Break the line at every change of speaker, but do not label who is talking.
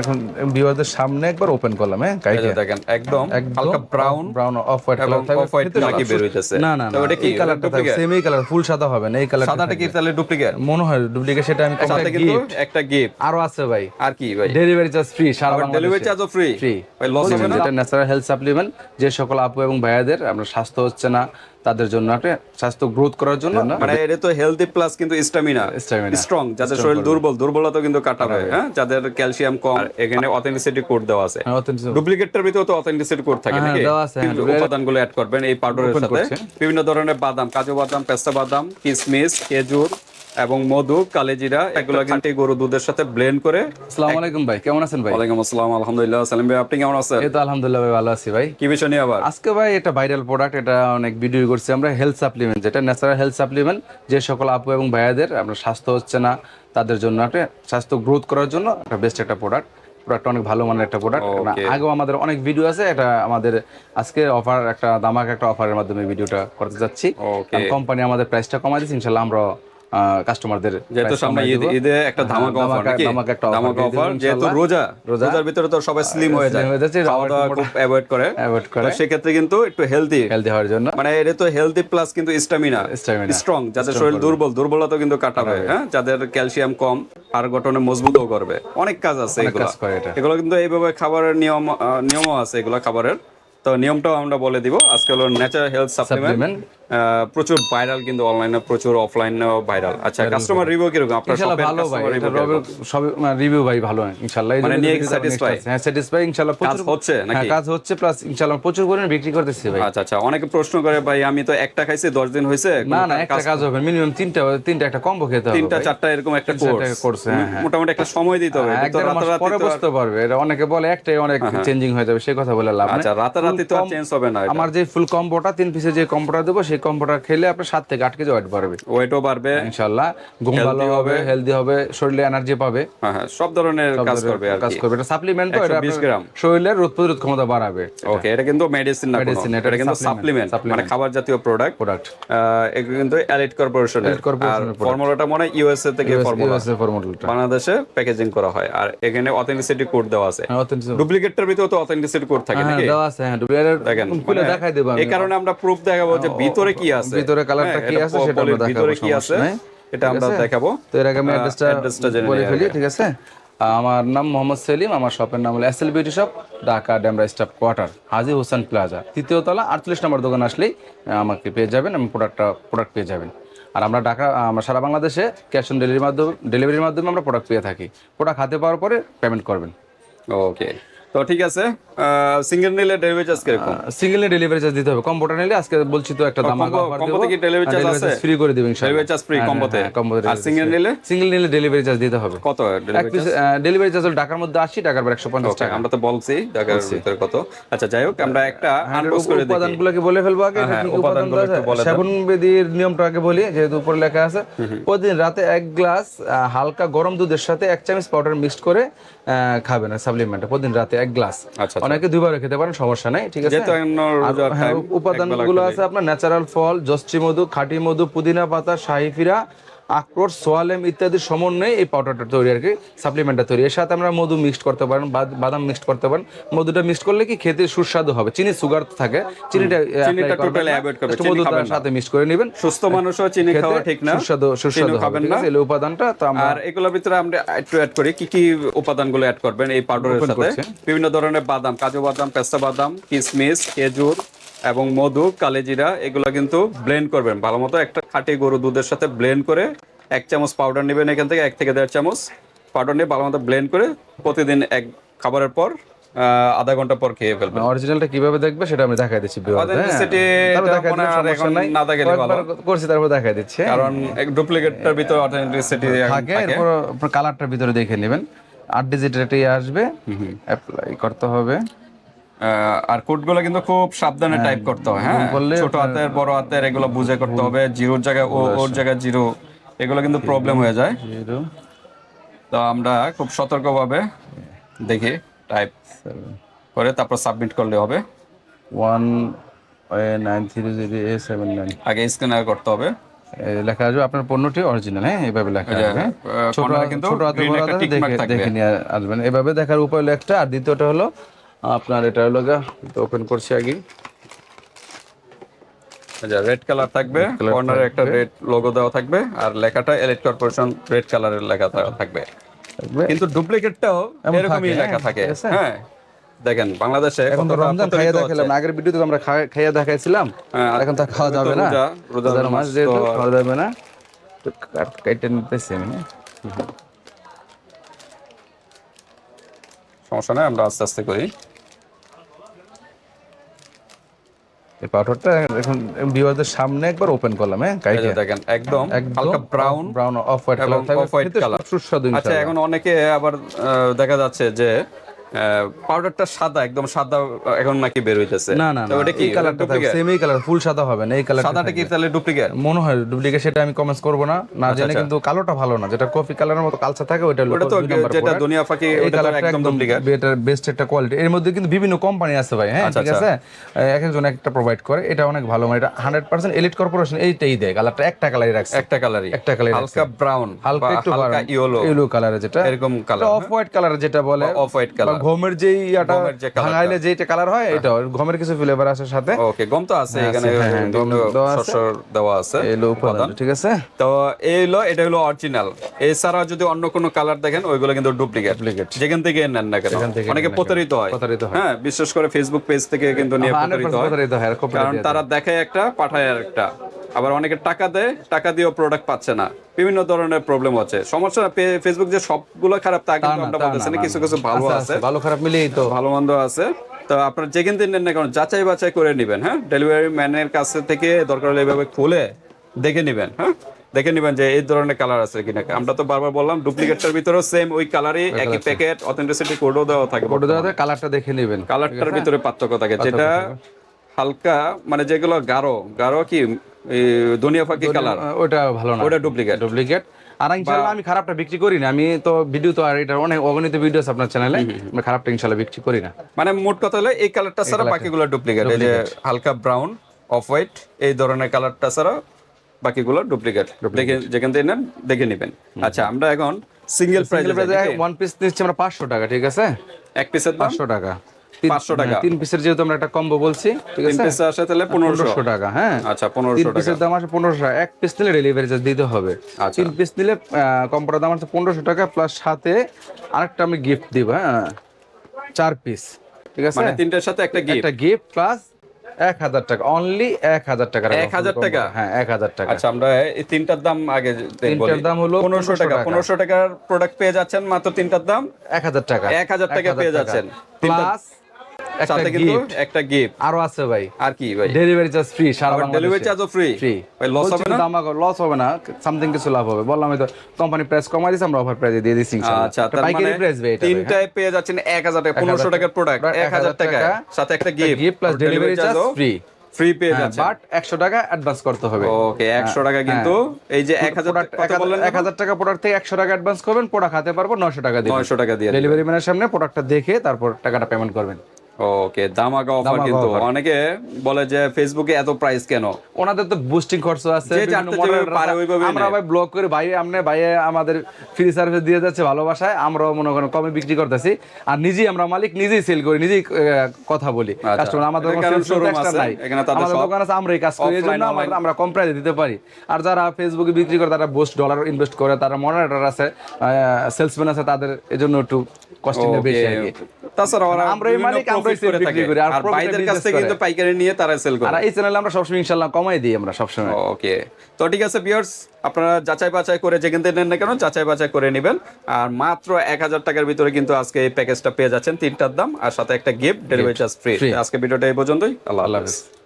এখন ভিউয়ারদের সামনে একবার ওপেন করলাম হ্যাঁ
যে দেখেন একদম হালকা brown
brown off white colour থাকবে
off-white
ভিতরে
নাকি বের হইতেছে।
না না
ওটা কি?
কালারটা থাকবে সেম এই কালার ফুল সাদা হবে না এই কালার
সাদাটা কি তাহলে ডুপ্লিকেট
মনে হয় ডুপ্লিকেট সেটা আমি
সাথে কিন্তু
গিফট
একটা গিফট
আরও আছে ভাই।
আর কি ভাই?
ডেলিভারি চার্জ ফ্রি সারা
ডেলিভারি চার্জও ফ্রি
ফ্রি
ভাই লস হবে না?
যেটা ন্যাচারাল হেলথ সাপ্লিমেন্ট যে সকল আপু এবং ভাইয়াদের আমরা স্বাস্থ্য হচ্ছে না তাদের জন্য স্বাস্থ্য গ্রোথ করার জন্য
মানে এটা তো হেলদি প্লাস কিন্তু
Stamina.
স্ট্রং যাদের শরীর দুর্বল দুর্বলতা কিন্তু কাটাবে হ্যাঁ যাদের ক্যালসিয়াম কম এখানে অথেন্টিসিটি কোড দেওয়া আছে।
হ্যাঁ,
ডুপ্লিকেটটার ভিতরে তো অথেন্টিসিটি কোড থাকে
না
নাকি?
হ্যাঁ,
উপাদানগুলো অ্যাড করবেন এই পাউডারের সাথে। বিভিন্ন ধরনের বাদাম কাজু বাদাম পেস্তা বাদাম কিশমিশ খেজুর এবং মধু কালেজিরা এগুলো কিন্তু গরু দুধের সাথে ব্লেন্ড করে
আসসালামু আলাইকুম ভাই কেমন আছেন ভাই?
ওয়ালাইকুম আসসালাম আলহামদুলিল্লাহ। সালিম ভাই আপনি কেমন আছেন?
এই তো আলহামদুলিল্লাহ ভাই ভালো আছি ভাই।
কি বিষয় নিয়ে আবার?
আজকে ভাই এটা ভাইরাল প্রোডাক্ট এটা অনেক ভিডিও করছি আমরা হেলথ সাপ্লিমেন্ট যেটা ন্যাচারাল হেলথ সাপ্লিমেন্ট যে সকল আপু এবং ভাইয়াদের আমরা স্বাস্থ্য হচ্ছে না তাদের জন্য একটা স্বাস্থ্য গ্রোথ করার জন্য একটা বেস্ট একটা প্রোডাক্ট প্রোডাক্ট অনেক ভালো মানের একটা প্রোডাক্ট. আগেও আমাদের অনেক ভিডিও আছে এটা আমাদের আজকে অফার একটা দামাক একটা অফারের মাধ্যমে ভিডিওটা করতে যাচ্ছি। কোম্পানি আমাদের প্রাইসটা কমাই দিচ্ছে ইনশাল্লাহ আমরা কাস্টমারদের
যেহেতু সামনে ঈদ একটা ধামাকা অফার নাকি?
ধামাকা
অফার যেহেতু রোজা
রোজা।
রোজার ভিতরে তো সবাই স্লিম হয়ে যায়। খাওয়া দাওয়া খুব অ্যাভয়েড করে।
Avoid করে।
সেক্ষেত্রে কিন্তু একটু হেলদি
হেলদি হওয়ার জন্য।
মানে এটা তো হেলদি প্লাস কিন্তু
Stamina.
স্ট্রং যাদের শরীর দুর্বল দুর্বলতা কিন্তু কাটাবে হ্যাঁ যাদের ক্যালসিয়াম কম আর গঠনে মজবুতও করবে। অনেক কাজ আছে এগুলো। এগুলো কিন্তু এইভাবে খাবারের নিয়ম নিয়মও আছে এগুলো খাবারের। তো নিয়মটাও আমরা বলে দিব। আজকে হলো ন্যাচারাল হেলথ সাপ্লিমেন্ট প্রচুর ভাইরাল কিন্তু অনলাইনে প্রচুর অফলাইনেও ভাইরাল আচ্ছা কাস্টমার রিভিউ কীরকম? আপনার
ইনশাআল্লাহ ভালো ভাই সব রিভিউ ভাই ভালো ইনশাআল্লাহ
মানে নিয়ে
আছে। হ্যাঁ স্যাটিসফাই ইনশাআল্লাহ
কাজ হচ্ছে
হ্যাঁ
নাকি?
কাজ হচ্ছে প্লাস ইনশাআল্লাহ প্রচুর পরিমাণে বিক্রি করতেছি ভাই।
আচ্ছা আচ্ছা অনেকে প্রশ্ন করে ভাই আমি তো একটা খাইছি দশ দিন হয়েছে
না না একটা কাজ হবে মিনিমাম তিনটা তিনটা একটা কম্বো খেতে হবে
তিনটা চারটা এরকম একটা কোর্স
হ্যাঁ, হ্যাঁ।
মোটামুটি একটা সময় দিতে হবে
এক
এটা তো
দেড়
রাতারাতি
পরে বুঝতে পারবে এটা অনেকে বলে একটাই অনেক চেঞ্জিং হয়ে যাবে সে কথা বলে লাভ নেই।
আচ্ছা রাতারাতি তো চেঞ্জ হবে না
আমার যে ফুল কম্বোটা তিন পিসে যে কম্বোটা দেবো সেই কম্বোটা খেলে আপনার সাত থেকে আট কেজি ওয়েট বাড়বে।
ওয়েটও বাড়বে।
ইনশাআল্লাহ ঘুম ভালো হবে হেলদি হবে শরীরে এনার্জি পাবে।
হ্যাঁ হ্যাঁ সব ধরনের কাজ করবে
কাজ করবে। এটা সাপ্লিমেন্ট তো এটা
120 গ্রাম।
শরীরের রোগ প্রতিরোধ ক্ষমতা বাড়াবে।
ওকে এটা কিন্তু মেডিসিন না।
Medicine, এটা
কিন্তু সাপ্লিমেন্ট মানে খাবার জাতীয় প্রোডাক্ট
প্রোডাক্ট
এগুলো কিন্তু এলিট আর
corporation-এর
ফর্মুলাটা মনে ইউএসএ থেকে ফর্মুলা
ইউএসএ ফর্মুলাটা
বাংলাদেশে প্যাকেজিং করা হয়। আর এখানে অথেন্টিসিটি কোড দেওয়া আছে।
হ্যাঁ
ডুপ্লিকেটটার ভিতরে তো অথেন্টিসিটি কোড থাকে
হ্যাঁ
নাকি?
দেওয়া আছে হ্যাঁ
দেখেন মানে
দেখাই দেব
এই কারণে আমরা প্রুফ দেখাবো যে ভিতরে কি আছে।
ভিতরে কালারটা
হ্যাঁ,
কি আছে সেটা আমরা দেখাবো
ভিতরে কি আছে এটা আমরা দেখাবো।
তো এর আগে আমি অ্যাড্রেসটা
অ্যাড্রেসটা
বলে ফেলি ঠিক আছে? আমার নাম মোহাম্মদ সেলিম আমার শপের নাম হলো SL beauty shop Dhaka Demra staff quarter Haji Hossain plaza. তৃতীয় তলা আটচল্লিশ নম্বর দোকান আসলেই আমাকে পেয়ে যাবেন আমি প্রোডাক্টটা প্রোডাক্ট পেয়ে যাবেন। আর আমরা ঢাকা আমরা সারা বাংলাদেশে ক্যাশ অন ডেলিভারির মাধ্যমে ডেলিভারির মাধ্যমে আমরা প্রোডাক্ট পেয়ে থাকি। প্রোডাক্ট হাতে পাওয়ার পরে পেমেন্ট করবেন।
ওকে তো ঠিক আছে। সিঙ্গেল নিলে ডেলিভারি চার্জ কীরকম?
সিঙ্গেল ডেলিভারি চার্জ দিতে হবে। কম্বোটা নিলে আজকে বলছি তো একটা দাম
কি delivery charge আছে?
ফ্রি করে দিবেন
ডেলিভারি চার্জ ফ্রি কম্বোতে আর সিঙ্গেল নিলে?
সিঙ্গেল নিলে ডেলিভারি চার্জ দিতে হবে।
কত ডেলিভারি
ডেলিভারি চার্জ ঢাকার মধ্যে আশি টাকার পর একশো পঞ্চাশ টাকা।
আমরা তো বলছি ঢাকার ভিতরে কত। আচ্ছা যাই হোক আমরা একটা আনপোজ করে দেখি।
উপাদানগুলোকে বলে ফেলব আগে
হ্যাঁ,
কি
উপাদানগুলো একটু বলে
বেদির নিয়মটা আগে বলি যেহেতু উপরে লেখা আছে। প্রতিদিন রাতে এক গ্লাস হালকা গরম দুধের সাথে এক চামচ পাউডার মিক্সড করে খাবেন সাপ্লিমেন্ট প্রতিদিন রাতে এক গ্লাস।
আচ্ছা।
অনেকে দুইবার খেতে পারেন সমস্যা নাই ঠিক আছে? হ্যাঁ, উপাদানগুলো আছে আপনার ন্যাচারাল ফল জস্টি মধু খাটি মধু পুদিনা পাতা শাহিফিরা আখরোট সোয়ালেম ইত্যাদির সমন্বয়ে এই পাউডারটা তৈরি আর কি সাপ্লিমেন্টটা তৈরি। এর সাথে আমরা মধু মিক্সড করতে পারেন বাদাম মিক্সড করতে পারেন। মধুটা মিক্সড করলে কি খেতে সুস্বাদু হবে? চিনি সুগার থাকে। চিনিটা
চিনিটা
সাথে মিক্সড করে নেবেন।
সুস্থ মানুষও চিনি খাওয়া ঠিক না।
সুস্বাদু সুস্বাদু হবে
খাবেন না।
এই উপাদানটা তো আমরা
আর এগুলোর ভিতরে আমরা একটু অ্যাড করি কি কি উপাদানগুলো অ্যাড করবেন এই পাউডারের সাথে? বিভিন্ন ধরনের বাদাম কাজু বাদাম পেস্তা বাদাম কিশমিশ খেজুর এবং মধু কালেজিরা এগুলো কিন্তু ব্লেন্ড করবেন ভালো মতো একটা খাঁটি গরু দুধের সাথে ব্লেন্ড করে এক চামচ পাউডার নেবেন এখান থেকে এক থেকে দেড় চামচ পাউডার নিয়ে ভালো মতো ব্লেন্ড করে প্রতিদিন এক খাবারের পর আধা ঘণ্টা পর খেয়ে ফেলবেন
অরিজিনালটা কীভাবে দেখবে সেটা আমি দেখাই দিচ্ছি হ্যাঁ?
মনে হয়। না দেখালে ভালো।
করছি তারপর দেখাই দিচ্ছি হ্যাঁ?
কারণ ডুপ্লিকেটটার ভিতরে অথেন্টিসিটি
থাকে এরপর কালারটার ভিতরে দেখে নেবেন আট ডিজিটের এটাই আসবে অ্যাপ্লাই করতে হবে
আর কোডগুলো কিন্তু খুব সাবধানে টাইপ করতে হয় হ্যাঁ? ছোট হাতের বড় হাতের এগুলো বুঝে করতে হবে। জিরোর জায়গায় ও ওর জায়গায় জিরো এগুলো কিন্তু প্রবলেম হয়ে যায়। তো আমরা খুব সতর্কভাবে দেখি টাইপ করে তারপর সাবমিট করলে হবে।
One nine three zero A seven nine
আগে স্ক্যানার করতে হবে।
লেখা আসবে আপনার পণ্যটি অরিজিনাল হ্যাঁ? এইভাবে লেখা
এই যে,
আসবে ছোট ছোট হাতে দেখে দেখে নিয়ে আসবেন। এভাবে দেখার উপায় একটা আর দ্বিতীয়টা হলো আপনার এটা হলো ওপেন করছি আগে।
আচ্ছা রেড কালার থাকবে কর্নারে একটা রেড লোগো দেওয়া থাকবে আর লেখাটা এলিট কর্পোরেশন রেড কালারের লেখা থাকবে। কিন্তু ডুপ্লিকেটটাও এরকমই লেখা
হ্যাঁ,
থাকে হ্যাঁ দেখেন বাংলাদেশে
এখন তো রমজান খাইয়ে। দেখালাম আগের ভিডিওতে আমরা খাই- খাইয়ে দেখাইছিলাম।
আর
এখন তো খাওয়া যাবে না।
রোজার
মাস যেহেতু খাওয়া যাবে না তো কাট- কেটে নিতেছি আমি হ্যাঁ।
সমস্যা নাই আমরা আস্তে আস্তে করি।
এই পাউডারটা এখন ভিউয়ারদের সামনে একবার ওপেন করলাম হ্যাঁ কাইকে?
দেখেন একদম হালকা brown
brown off white colour থাকবে।
off white
খেতে সুস্বাদু
আচ্ছা এখন অনেকে আবার দেখা যাচ্ছে যে পাউডারটা সাদা একদম সাদা এখন নাকি বের হইতেছে।
না না
ওটা কি
কালারটা থাকবে
duplicate?
সেম এই কালার ফুল সাদা হবে না এই কালার
সাদাটা কি তাহলে ডুপ্লিকেট
মনে হয় ডুপ্লিকেট সেটা আমি কমেন্টস করব না না জেনে কিন্তু কালোটা ভালো না যেটা কফি কালারের মতো কালচা থাকে হলো
ওটা তো যেটা দুনিয়া ফাঁকি ওটা একদম ডুপ্লিকেট
বেটার বেস্ট একটা কোয়ালিটি এর মধ্যে কিন্তু বিভিন্ন কোম্পানি আছে ভাই হ্যাঁ
আচ্ছা,
ঠিক আছে? এক একজন একটা প্রোভাইড করে এটা অনেক ভালো মানে এটা হান্ড্রেড পার্সেন্ট এলিট কর্পোরেশন এইটাই দেয় কালারটা একটা কালারই রাখছে।
একটা কালারই
একটা কালারই
হালকা ব্রাউন
হালকা একটু
হালকা ইয়েলো
ইয়েলো কালারের যেটা।
এরকম কালার
অফ হোয়াইট কালার যেটা বলে
অফ হোয়াইট কালার গমের যে colourটা।
ভাঙাইলে যেটা কালার হয় এটা ঘমের কিছু ফ্লেভার আছে সাথে
ওকে গম তো আছে এখানে
হ্যাঁ, হ্যাঁ,
বিভিন্ন
দেওয়া আছে। এলো উপাদান ঠিক আছে
তো এই হলো এটা হলো অরিজিনাল এছাড়া যদি অন্য কোনো কালার দেখেন ওইগুলো কিন্তু ডুপ্লিকেট। যেখান থেকে নেন না কেন অনেকে। প্রতারিত হয়
প্রতারিত হয়।
হ্যাঁ বিশেষ করে ফেসবুক পেজ থেকে কিন্তু নিয়ে প্রতারিত হয়
হয়
কারণ তারা দেখে একটা পাঠায় আর একটা আবার অনেকে টাকা দেয় টাকা দিয়েও প্রোডাক্ট পাচ্ছে না। বিভিন্ন ধরনের প্রবলেম হচ্ছে সমস্যা না, ফেসবুক যে সবগুলো খারাপ তা কিন্তু আমরা বলতেছি
না,
কিছু কিছু ভালো
আচ্ছা,
আছে।
আচ্ছা, ভালো খারাপ মিলিয়েই তো।
ভালো মন্দ আছে। তো আপনারা যেখান থেকে নেন না কারণ যাচাই বাছাই করে নেবেন হ্যাঁ? ডেলিভারি ম্যানের কাছে থেকে দরকার হলে এভাবে খুলে দেখে নেবেন হ্যাঁ? দেখে নেবেন যে এই ধরনের কালার আছে কিনা। আমরা তো বারবার বললাম ডুপ্লিকেটটার ভিতরেও সেম ওই কালারই একই প্যাকেট অথেন্টিসিটি কোডও দেওয়া থাকে
ফটো দেওয়াতে কালারটা দেখে নেবেন।
কালারটার ভিতরে পার্থক্য থাকে। যেটা হালকা মানে যেগুলো গাঢ় গাঢ় কি এই দুনিয়া ফাঁকি কালার।
ওটা ভালো না।
ওটা ডুপ্লিকেট।
ডুপ্লিকেট। আর ইনশাআল্লাহ আমি খারাপটা বিক্রি করি না। আমি তো ভিডিও তো আর এটা অনেক অগণিত ভিডিও আছে আপনার চ্যানেলে আমি খারাপটা ইনশাআল্লাহ বিক্রি করি না।
মানে মোট কথা হলো এই কালারটা ছাড়া বাকিগুলো ডুপ্লিকেট। এই যে হালকা ব্রাউন অফ হোয়াইট এই ধরনের কালারটা ছাড়া বাকিগুলো ডুপ্লিকেট। দেখে যেখান থেকে নেন দেখে নেবেন। আচ্ছা আমরা এখন সিঙ্গেল প্রাইজে
ওয়ান পিস নিচ্ছি আমরা পাঁচশো টাকা ঠিক আছে?
এক পিসের
পাঁচশো টাকা। তিন-
500 টাকা।
তিন পিসের যেহেতু আমরা একটা কম্বো বলছি ঠিক
তিন
আছে?
পিস আসে তাহলে পনেরোশো।
টাকা হ্যাঁ।
আচ্ছা পনেরোশো
পিসের দাম আছে পনেরোশো টাকা। এক পিস নিলে ডেলিভারি চার্জ দিতে হবে।
আচ্ছা।
তিন পিস নিলে কম্পোটার দাম আছে পনেরোশো টাকা প্লাস সাথে আরেকটা আমি গিফট দিব হ্যাঁ। চার পিস ঠিক আছে?
মানে তিনটার সাথে একটা গিফট
একটা গিফট প্লাস এক হাজার টাকা অনলি এক হাজার টাকা
1000 টাকা?
হ্যাঁ এক হাজার টাকা
আচ্ছা আমরা এই তিনটার দাম আগে
তিনটার দাম হলো
পনেরোশো টাকা। পনেরোশো টাকার প্রোডাক্ট পেয়ে যাচ্ছেন মাত্র তিনটার দাম
এক হাজার টাকা
1000 টাকা পেয়ে যাচ্ছেন।
প্লাস
সাথে কিন্তু একটা গিফট
আরও আছে ভাই।
আর কি ভাই?
ডেলিভারি চার্জ ফ্রি সারা
ডেলিভারি চার্জও ফ্রি
ফ্রি
ভাই লস হবে না?
লস হবে না। সামথিং কিছু লাভ হবে। বললাম তো কোম্পানি প্রাইস কমাই দিয়েছে আমরা অফার প্রাইসে দিয়ে দিচ্ছি
আচ্ছা তার মানে
হ্যাঁ?
তিনটায় পেয়ে যাচ্ছেন এক হাজার টাকা টাকার প্রোডাক্ট সাথে একটা গিফট। ফ্রি পেয়ে
বাট অ্যাডভান্স করতে হবে।
ওকে একশো টাকা কিন্তু এই যে বললেন
টাকা প্রোডাক্ট থেকে একশো টাকা অ্যাডভান্স করবেন প্রোডাক্ট হাতে পারব নশো টাকা দিয়ে
নয়শো টাকা দিয়ে
ডেলিভারি ম্যানের সামনে প্রোডাক্টটা দেখে তারপর টাকাটা পেমেন্ট করবেন।
ওকে দামাকা অফার কিন্তু। অনেকে বলে যে ফেসবুকে এত প্রাইস কেন?
ওনাদের তো বুস্টিং খরচ আছে আমরা ভাই ব্লগ করে ভাই আমনে ভাই আমাদের ফ্রি সার্ভিস দিয়ে যাচ্ছে ভালোবাসায় আমরাও মনে করেন কমে বিক্রি করতেছি। আর নিজেই আমরা মালিক নিজেই সেল করি নিজেই কথা বলি। কাস্টমার আমাদের sales
showroom
extra
আছে,
নাই।
এখানে তাদের
আমাদের দোকান আছে আমরাই কাজ করি এই জন্য
offline,
আমরা- কম প্রাইসে দিতে পারি। আর যারা ফেসবুকে বিক্রি করে তারা বুস্ট ডলার ইনভেস্ট করে তারা মডারেটর আছে সেলসম্যান আছে তাদের এজন্য একটু কস্টিংটা বেশি
তাছাড়া ওরা
আমরাই মালিক, আমরাই
করে
বিক্রি আর
আর বাইদের কাছ থেকে কিন্তু পাইকারি নিয়ে তারা সেল করে।
আর এই চ্যানেলে আমরা সবসময় ইনশাল্লাহ কমাই দিই আমরা সবসময়।
ওকে। তো ঠিক আছে আপনারা যাচাই বাছাই করে যেখান থেকে নেন না কেন যাচাই বাছাই করে নেবেন। আর মাত্র এক হাজার টাকার ভিতরে কিন্তু আজকে এই প্যাকেজটা পেয়ে যাচ্ছেন তিনটার দাম আর সাথে একটা গিফট ডেলিভারি চার্জ ফ্রি আজকে ভিডিওটা এই পর্যন্তই। আল্লাহ
আল্লাহ হাফেজ।